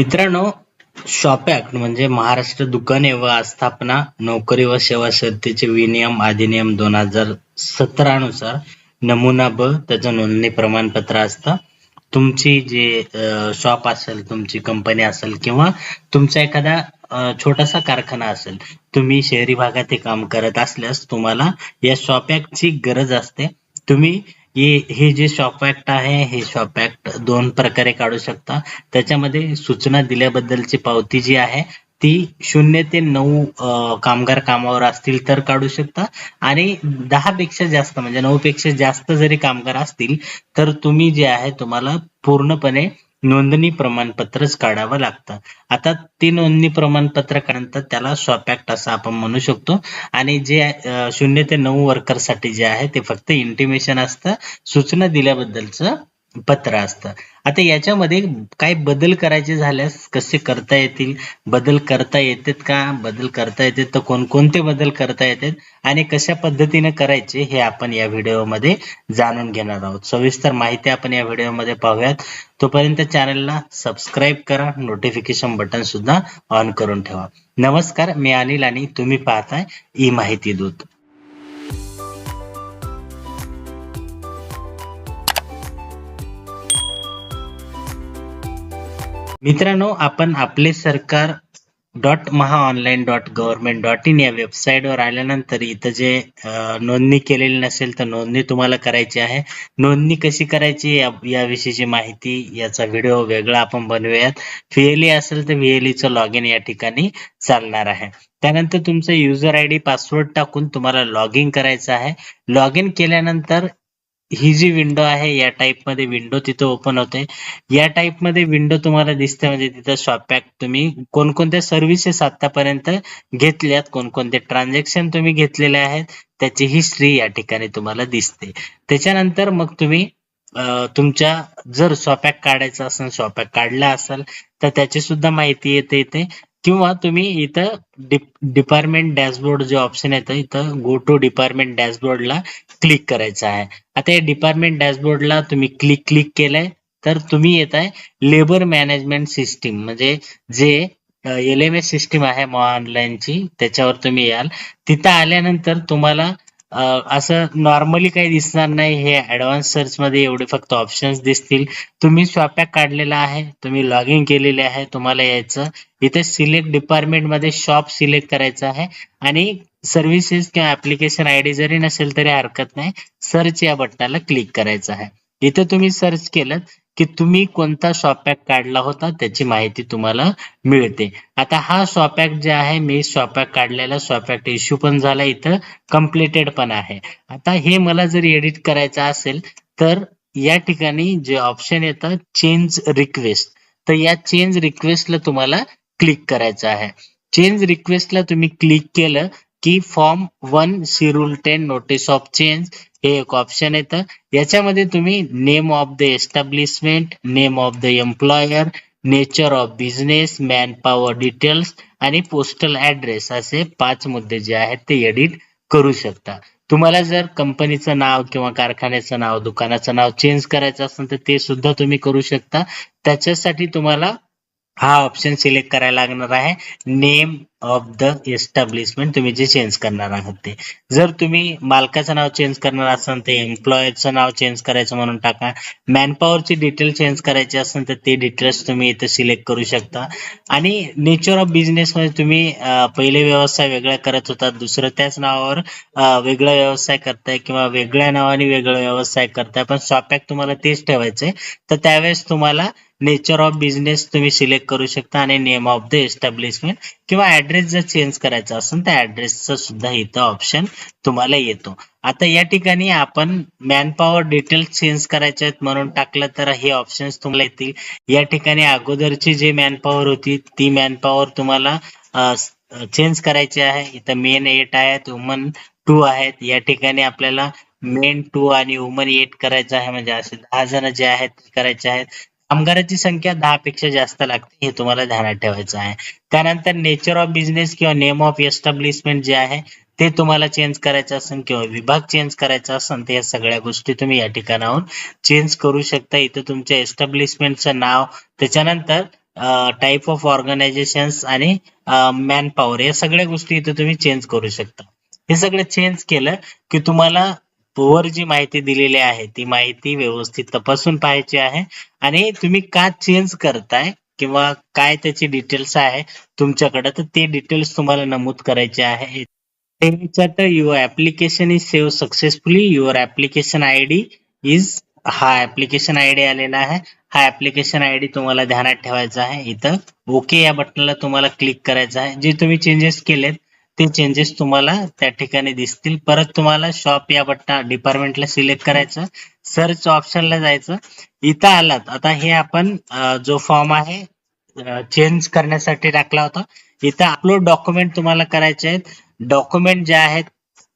मित्रांनो shop act म्हणजे महाराष्ट्र दुकाने व आस्थापना नोकरी व सेवा संस्थेचे विनियम अधिनियम दोन हजार सतरा नुसार नमुना ब त्याचं नोंदणी प्रमाणपत्र असतं. तुमची जे शॉप असेल तुमची कंपनी असेल किंवा तुमचा एखादा छोटासा कारखाना असेल तुम्ही शहरी भागात हे काम करत असल्यास तुम्हाला या शॉप ची गरज असते. तुम्ही हे हे जे शॉप ऍक्ट आहे हे शॉप ऍक्ट दोन प्रकारे काढू शकता. त्याच्यामध्ये सूचना दिल्याबद्दलची पावती जी आहे ती शून्य ते नऊ कामगार कामावर असतील तर काढू शकता. आणि दहा पेक्षा जास्त म्हणजे नऊ पेक्षा जास्त जरी कामगार असतील तर तुम्ही जे आहे तुम्हाला पूर्णपणे नोंदणी प्रमाणपत्रच काढावं लागतं. आता ते नोंदणी प्रमाणपत्र काढतात त्याला स्वपॅक्ट असं आपण म्हणू शकतो. आणि जे शून्य ते नऊ वर्करसाठी जे आहे ते फक्त इंटिमेशन असतं. सूचना दिल्याबद्दलचं पत्र असतं. आता याच्यामध्ये काय बदल करायचे झाल्यास कसे करता येतील? बदल करता येतात का? बदल करता येतात तर कोणकोणते बदल करता येतात? आणि कशा पद्धतीने करायचे हे आपण या व्हिडिओमध्ये जाणून घेणार आहोत. सविस्तर माहिती आपण या व्हिडिओमध्ये पाहूयात. तोपर्यंत चॅनलला सबस्क्राईब करा नोटिफिकेशन बटन सुद्धा ऑन करून ठेवा. नमस्कार मी अनिल आणि तुम्ही पाहताय ई माहिती दूत. मित्रांनो आपण Aaple Sarkar dot Maha online dot government dot in या वेबसाईटवर आल्यानंतर इथं जे नोंदणी केलेली नसेल तर नोंदणी तुम्हाला करायची आहे. नोंदणी कशी करायची या याविषयीची माहिती याचा व्हिडिओ वेगळा आपण बनवूयात. व्हीएलई असेल तर व्हीएलईचं लॉग इन या ठिकाणी चालणार आहे. त्यानंतर तुमचं युजर आय डी पासवर्ड टाकून तुम्हाला लॉग इन करायचं आहे. लॉग इन केल्यानंतर ही जी विंडो आहे या टाइपमध्ये विंडो तिथं ओपन होते या टाइपमध्ये विंडो तुम्हाला दिसते म्हणजे तिथं शॉप पॅक तुम्ही कोणकोणत्या सर्व्हिसेस आतापर्यंत घेतल्यात कोणकोणते ट्रान्झॅक्शन तुम्ही घेतलेले आहेत त्याची हिस्ट्री या ठिकाणी तुम्हाला दिसते. त्याच्यानंतर मग तुम्ही तुमच्या जर शॉपॅक काढायचा असेल शॉपॅक काढला असेल तर त्याची सुद्धा माहिती येते इथे. किंवा तुम्ही इथं डिपार्टमेंट डॅशबोर्ड जे ऑप्शन येतं इथं गो टू डिपार्टमेंट डॅशबोर्डला क्लिक करायचं आहे. आता या डिपार्टमेंट डॅशबोर्डला तुम्ही क्लिक क्लिक केलंय तर तुम्ही येत आहे लेबर मॅनेजमेंट सिस्टीम म्हणजे J L M S system आहे ऑनलाईनची त्याच्यावर तुम्ही याल. तिथं आल्यानंतर तुम्हाला असं नॉर्मली काही दिसणार नाही. हे ऍडव्हान्स सर्च मध्ये एवढे फक्त ऑप्शन्स दिसतील. तुम्ही स्वॅपॅक काढलेला आहे. तुम्ही लॉग इन केलेले आहे. तुम्हाला यायचं. इथे सिलेक्ट डिपार्टमेंटमध्ये शॉप सिलेक्ट करायचं आहे. आणि सर्व्हिसेस किंवा ऍप्लिकेशन आय डी जरी नसेल तरी हरकत नाही. सर्च या बटनाला क्लिक करायचं आहे. इथे तुम्ही सर्च केलं. की तुम्ही कोणता शॉपॅक काढला होता त्याची माहिती तुम्हाला मिळते. आता हा शॉपॅक जे आहे मी शॉपॅक काढलेला शॉपॅक इश्यू पण झाला इथं कम्प्लिटेड पण आहे. आता हे मला जर एडिट करायचं असेल तर या ठिकाणी जे ऑप्शन येतं चेंज रिक्वेस्ट तर या चेंज रिक्वेस्टला तुम्हाला क्लिक करायचं आहे. चेंज रिक्वेस्टला तुम्ही क्लिक केलं की फॉर्म वन शिरूल टेन नोटीस ऑफ चेंज हे एक ऑप्शन येतं. याच्यामध्ये तुम्ही name of the establishment name of the employer nature of business man power details आणि पोस्टल ऍड्रेस असे पाच मुद्दे जे आहेत ते एडिट करू शकता. तुम्हाला जर कंपनीचं नाव किंवा कारखान्याचं नाव दुकानाचं नाव चेंज करायचं असेल तर ते सुद्धा तुम्ही करू शकता. त्याच्यासाठी तुम्हाला हा ऑप्शन सिलेक्ट करायला लागणार आहे. नेम ऑफ द एस्टॅब्लिशमेंट तुम्ही जे चेंज करणार आहात ते. जर तुम्ही मालकाचं नाव चेंज करणार असाल ते एम्प्लॉयरचं नाव चेंज करायचं म्हणून टाका. मॅनपॉवरची डिटेल चेंज करायची असेल तर ते डिटेल्स तुम्ही इथे सिलेक्ट करू शकता. आणि नेचर ऑफ बिझनेस मध्ये तुम्ही पहिले व्यवसाय वेगळा करत होता दुसरं त्याच नावावर वेगळा व्यवसाय करताय किंवा वेगळ्या नावाने वेगळा व्यवसाय करताय. पण शॉपॅक तुम्हाला तेच ठेवायचंय. तर त्यावेळेस तुम्हाला नेचर ऑफ बिझनेस तुम्ही सिलेक्ट करू शकता आणि नेम ऑफ द एस्टॅब्लिशमेंट किंवा ऍड्रेस जर चेंज करायचा असेल तर ऍड्रेसचा सुद्धा इथं ऑप्शन तुम्हाला येतो. आता या ठिकाणी आपण मॅनपॉवर डिटेल्स चेंज करायचे आहेत म्हणून टाकलं तर हे ऑप्शन्स तुम्हाला येतील. या ठिकाणी अगोदरची जी मॅनपॉवर होती ती मॅनपॉवर तुम्हाला चेंज करायची आहे. इथं मेन एट आहेत वुमन टू आहेत. या ठिकाणी आपल्याला मेन टू आणि वुमन एट करायचं आहे. म्हणजे असे दहा जण जे आहेत करायचे आहेत. कामगाराची संख्या दहा पेक्षा जास्त लागते हे तुम्हाला ध्यानात ठेवायचं आहे. त्यानंतर नेचर ऑफ बिझनेस किंवा नेम ऑफ एस्टॅब्लिशमेंट जे आहे ते तुम्हाला चेंज करायचं असेल किंवा विभाग चेंज करायचा असेल तर या सगळ्या गोष्टी तुम्ही या ठिकाणाहून चेंज करू शकता. इथं तुमच्या एस्टॅब्लिशमेंटचं नाव त्याच्यानंतर टाईप ऑफ ऑर्गनायझेशन्स आणि मॅन पॉवर या सगळ्या गोष्टी इथं तुम्ही चेंज करू शकता. हे सगळं चेंज केलं की तुम्हाला वर जी माहिती दिलेली आहे ती माहिती व्यवस्थित तपासून पाहायची आहे. आणि तुम्ही का चेंज करताय किंवा काय त्याची डिटेल्स आहे तुमच्याकडे तर ते डिटेल्स तुम्हाला नमूद करायचे आहे. त्याच्यात your application is save successfully your application I D is हा ऍप्लिकेशन आय डी आलेला आहे. हा ऍप्लिकेशन आय डी तुम्हाला ध्यानात ठेवायचा आहे. इथं ओके या बटनला तुम्हाला क्लिक करायचं आहे. जे तुम्ही चेंजेस केलेत ते चेंजेस तुम्हाला त्या ठिकाणी दिसतील. परत तुम्हाला शॉप या बटना डिपार्टमेंटला सिलेक्ट करायचं सर्च ऑप्शनला जायचं. इथं आलात. आता हे आपण जो फॉर्म आहे चेंज करण्यासाठी टाकला होता. इथं अपलोड डॉक्युमेंट तुम्हाला करायचे आहेत. डॉक्युमेंट जे आहेत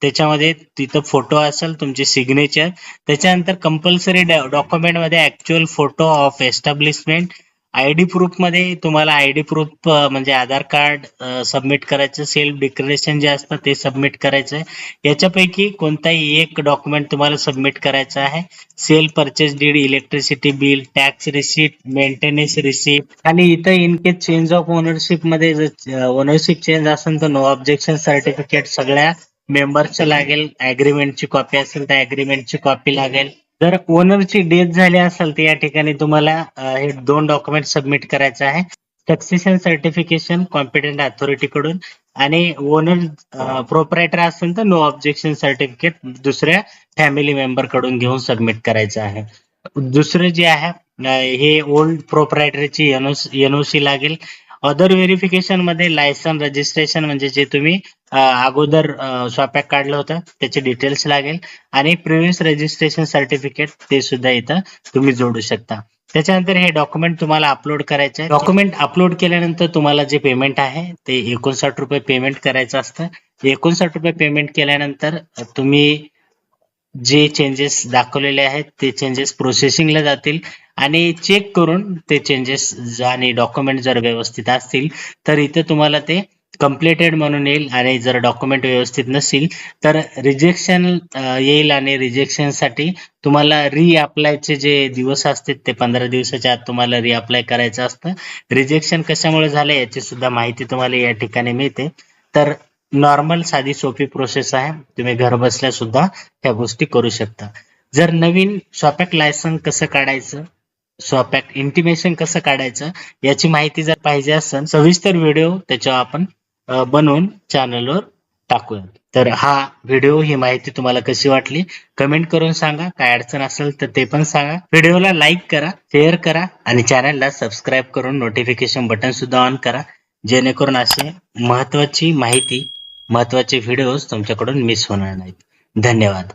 त्याच्यामध्ये तिथं फोटो असेल तुमचे सिग्नेचर त्याच्यानंतर कंपल्सरी डॉक्युमेंटमध्ये actual photo of establishment I D प्रूफमध्ये तुम्हाला आय डी प्रूफ म्हणजे आधार कार्ड सबमिट करायचं सेल्फ डिक्लेरेशन जे असतं ते सबमिट करायचं आहे याच्यापैकी कोणताही एक डॉक्युमेंट तुम्हाला सबमिट करायचं आहे. Sale purchase deed electricity bill tax receipt maintenance receipt आणि इथं इन केस चेंज ऑफ ओनरशिपमध्ये जर ओनरशिप चेंज असेल तर नो ऑब्जेक्शन सर्टिफिकेट सगळ्या मेंबर्सचं लागेल. अग्रीमेंटची कॉपी असेल तर अग्रीमेंटची कॉपी लागेल. जर ओनरची डेथ झाली असेल तर या ठिकाणी तुम्हाला हे दोन डॉक्युमेंट सबमिट करायचं आहे. सक्सेशन सर्टिफिकेशन कॉम्पिटंट अथॉरिटी कडून आणि ओनर प्रोपरायटर असेल तर नो ऑब्जेक्शन सर्टिफिकेट दुसऱ्या फॅमिली मेंबरकडून घेऊन सबमिट करायचं आहे. दुसरं जे आहे हे ओल्ड प्रोपरायटरची एनओसी लागेल. अदर व्हेरिफिकेशनमध्ये लायसन रजिस्ट्रेशन म्हणजे जे तुम्ही अगोदर स्वॅपॅक काढलं होतं. त्याचे डिटेल्स लागेल. आणि प्रिव्हियस रजिस्ट्रेशन सर्टिफिकेट ते सुद्धा इथं तुम्ही जोडू शकता. त्याच्यानंतर हे डॉक्युमेंट तुम्हाला अपलोड करायचे आहे. डॉक्युमेंट अपलोड केल्यानंतर तुम्हाला जे पेमेंट आहे ते एकोणसाठ रुपये पेमेंट करायचं असतं. एकोणसाठ रुपये पेमेंट केल्यानंतर तुम्ही जे चेंजेस दाखवलेले आहेत ते चेंजेस प्रोसेसिंगला जातील. आणि चेक करून ते चेंजेस आणि डॉक्युमेंट जर व्यवस्थित असतील तर इथे तुम्हाला ते कम्प्लिटेड म्हणून येईल आणि जर डॉक्युमेंट व्यवस्थित नसेल तर रिजेक्शन येईल आणि रिजेक्शनसाठी तुम्हाला रिअप्लायचे जे दिवस असतात ते पंधरा दिवसाच्या आत तुम्हाला रिअप्लाय करायचं असतं. रिजेक्शन कशामुळे झालं याची सुद्धा माहिती तुम्हाला या ठिकाणी मिळते. तर नॉर्मल साधी सोपी प्रोसेस आहे. तुम्ही घर बसल्या सुद्धा ह्या गोष्टी करू शकता. जर नवीन शॉपॅक लायसन कसं काढायचं स्वपॅक इंटिमेशन कसं काढायचं याची माहिती जर पाहिजे असेल सविस्तर व्हिडिओ त्याच्यावर आपण बनवून चॅनलवर टाकूया तर हा व्हिडिओ ही माहिती तुम्हाला कशी वाटली कमेंट करून सांगा. काय अडचण असेल तर ते पण सांगा. व्हिडिओला लाईक करा शेअर करा आणि चॅनलला सबस्क्राईब करून नोटिफिकेशन बटन सुद्धा ऑन करा. जेणेकरून असे महत्वाची माहिती महत्त्वाचे व्हिडिओज तुमच्याकडून मिस होणार नाहीत. धन्यवाद.